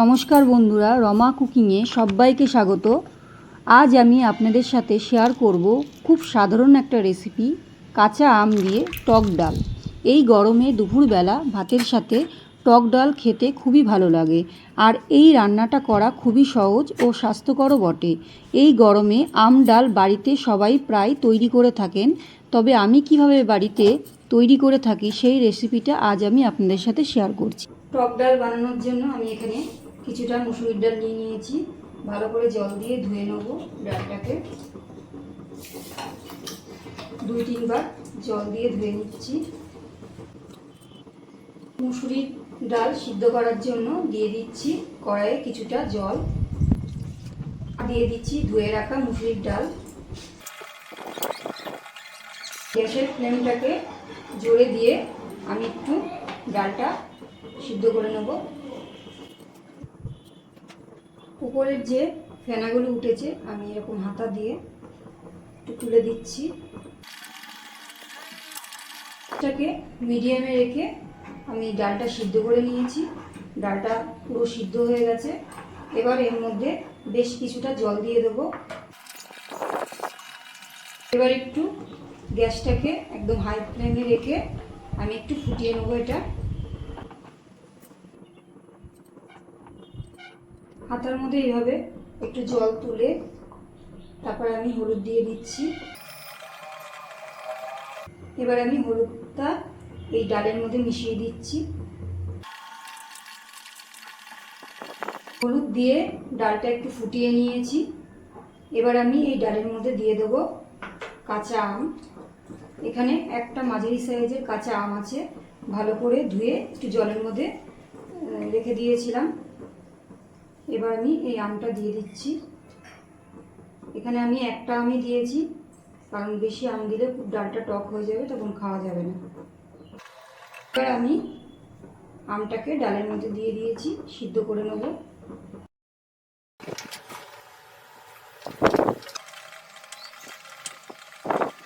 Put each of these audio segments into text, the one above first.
নমস্কার বন্ধুরা, রমা কুকিংয়ে সবাইকে স্বাগত। আজ আমি আপনাদের সাথে শেয়ার করব খুব সাধারণ একটা রেসিপি কাঁচা আম দিয়ে টক ডাল। এই গরমে দুপুরবেলা ভাতের সাথে টক ডাল খেতে খুবই ভালো লাগে, আর এই রান্নাটা করা খুবই সহজ ও স্বাস্থ্যকরও বটে। এই গরমে আম ডাল বাড়িতে সবাই প্রায় তৈরি করে থাকেন, তবে আমি কীভাবে বাড়িতে তৈরি করে থাকি সেই রেসিপিটা আজ আমি আপনাদের সাথে শেয়ার করছি। টক ডাল বানানোর জন্য আমি এখানে কিছুটা মুসুরির ডাল নিয়ে নিয়েছি। ভালো করে জল দিয়ে ধুয়ে নেব ডালটাকে। দুই তিনবার জল দিয়ে ধুয়ে নিচ্ছি। মুসুরির ডাল সিদ্ধ করার জন্য দিয়ে দিচ্ছি কড়াইয়ে কিছুটা জল। দিয়ে দিচ্ছি ধুয়ে রাখা মুসুরির ডাল। গ্যাসের ফ্লেমটাকে জোরে দিয়ে আমি একটু ডালটা সিদ্ধ করে নেব। উপরের যে ফেনাগুলো উঠেছে, আমি এরকম হাতা দিয়ে একটু তুলে দিচ্ছি। এটাকে মিডিয়ামে রেখে আমি ডালটা সিদ্ধ করে নিয়েছি। ডালটা পুরো সিদ্ধ হয়ে গেছে। এবার এর মধ্যে বেশ কিছুটা জল দিয়ে দেবো। এবার একটু গ্যাসটাকে একদম হাই ফ্লেমে রেখে আমি একটু ফুটিয়ে নেব এটা। হাতার মধ্যে এইভাবে একটু জল তুলে তারপর আমি হলুদ দিয়ে দিচ্ছি। এবার আমি হলুদটা এই ডালের মধ্যে মিশিয়ে দিচ্ছি। হলুদ দিয়ে ডালটা একটু ফুটিয়ে নিয়েছি। এবার আমি এই ডালের মধ্যে দিয়ে দেবো কাঁচা আম। এখানে একটা মাঝারি সাইজের কাঁচা আম আছে। ভালো করে ধুয়ে একটু জলের মধ্যে রেখে দিয়েছিলাম। এবার আমি এই আমটা দিয়ে দিচ্ছি। এখানে আমি একটা আমই দিয়েছি, কারণ বেশি আম দিলে খুব ডালটা টক হয়ে যাবে, তখন খাওয়া যাবে না। এবার আমি আমটাকে ডালের মধ্যে দিয়ে দিয়েছি, সিদ্ধ করে নেব।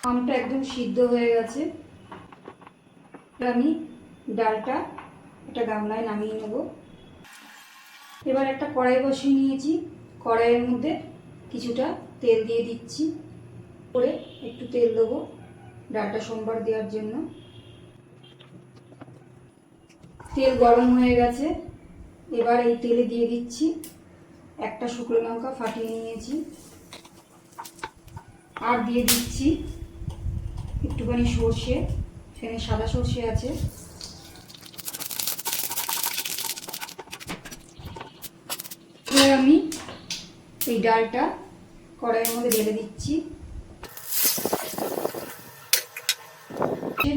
আমটা একদম সিদ্ধ হয়ে গেছে। আমি ডালটা একটা গামলায় নামিয়ে নেব। এবার একটা কড়াই বসিয়ে নিয়েছি। কড়াইয়ের মধ্যে কিছুটা তেল দিয়ে দিচ্ছি। করে একটু তেল দেবো ডালটা সোমবার দেওয়ার জন্য। তেল গরম হয়ে গেছে। এবার এই তেলে দিয়ে দিচ্ছি একটা শুকনো লঙ্কা ফাটিয়ে নিয়েছি। আর দিয়ে দিচ্ছি একটুখানি সর্ষে, এখানে সাদা সর্ষে আছে। এবার আমি এই ডালটা কড়াইয়ের মধ্যে ঢেলে দিচ্ছি।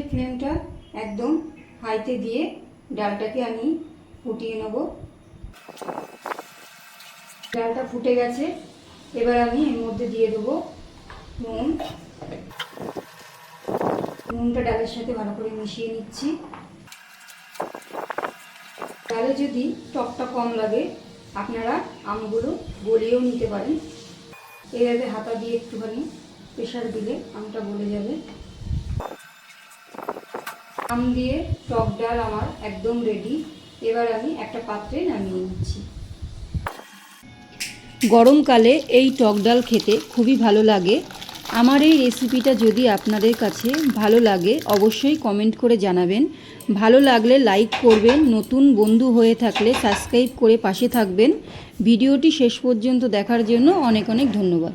ফ্লেমটা একদম হাইতে দিয়ে ডালটাকে আমি ফুটিয়ে নেব। ডালটা ফুটে গেছে। এবার আমি এর মধ্যে দিয়ে দেবো নুন। নুনটা ডালের সাথে ভালো করে মিশিয়ে নিচ্ছি। ডালে যদি টকটা কম লাগে আপনারা আমগুলো গলিয়েও নিতে পারেন। এইভাবে হাতা দিয়ে একটুখানি প্রেশার দিলে আমটা গলে যাবে। আম দিয়ে টক ডাল আমার একদম রেডি এবার আমি একটা পাত্রে নামিয়ে নিচ্ছি। গরমকালে এই টক ডাল খেতে খুবই ভালো লাগে। আমার এই রেসিপিটা যদি আপনাদের কাছে ভালো লাগে, অবশ্যই কমেন্ট করে জানাবেন। ভালো লাগলে লাইক করবেন, নতুন বন্ধু হয়ে থাকলে সাবস্ক্রাইব করে পাশে থাকবেন। ভিডিওটি শেষ পর্যন্ত দেখার জন্য অনেক অনেক ধন্যবাদ।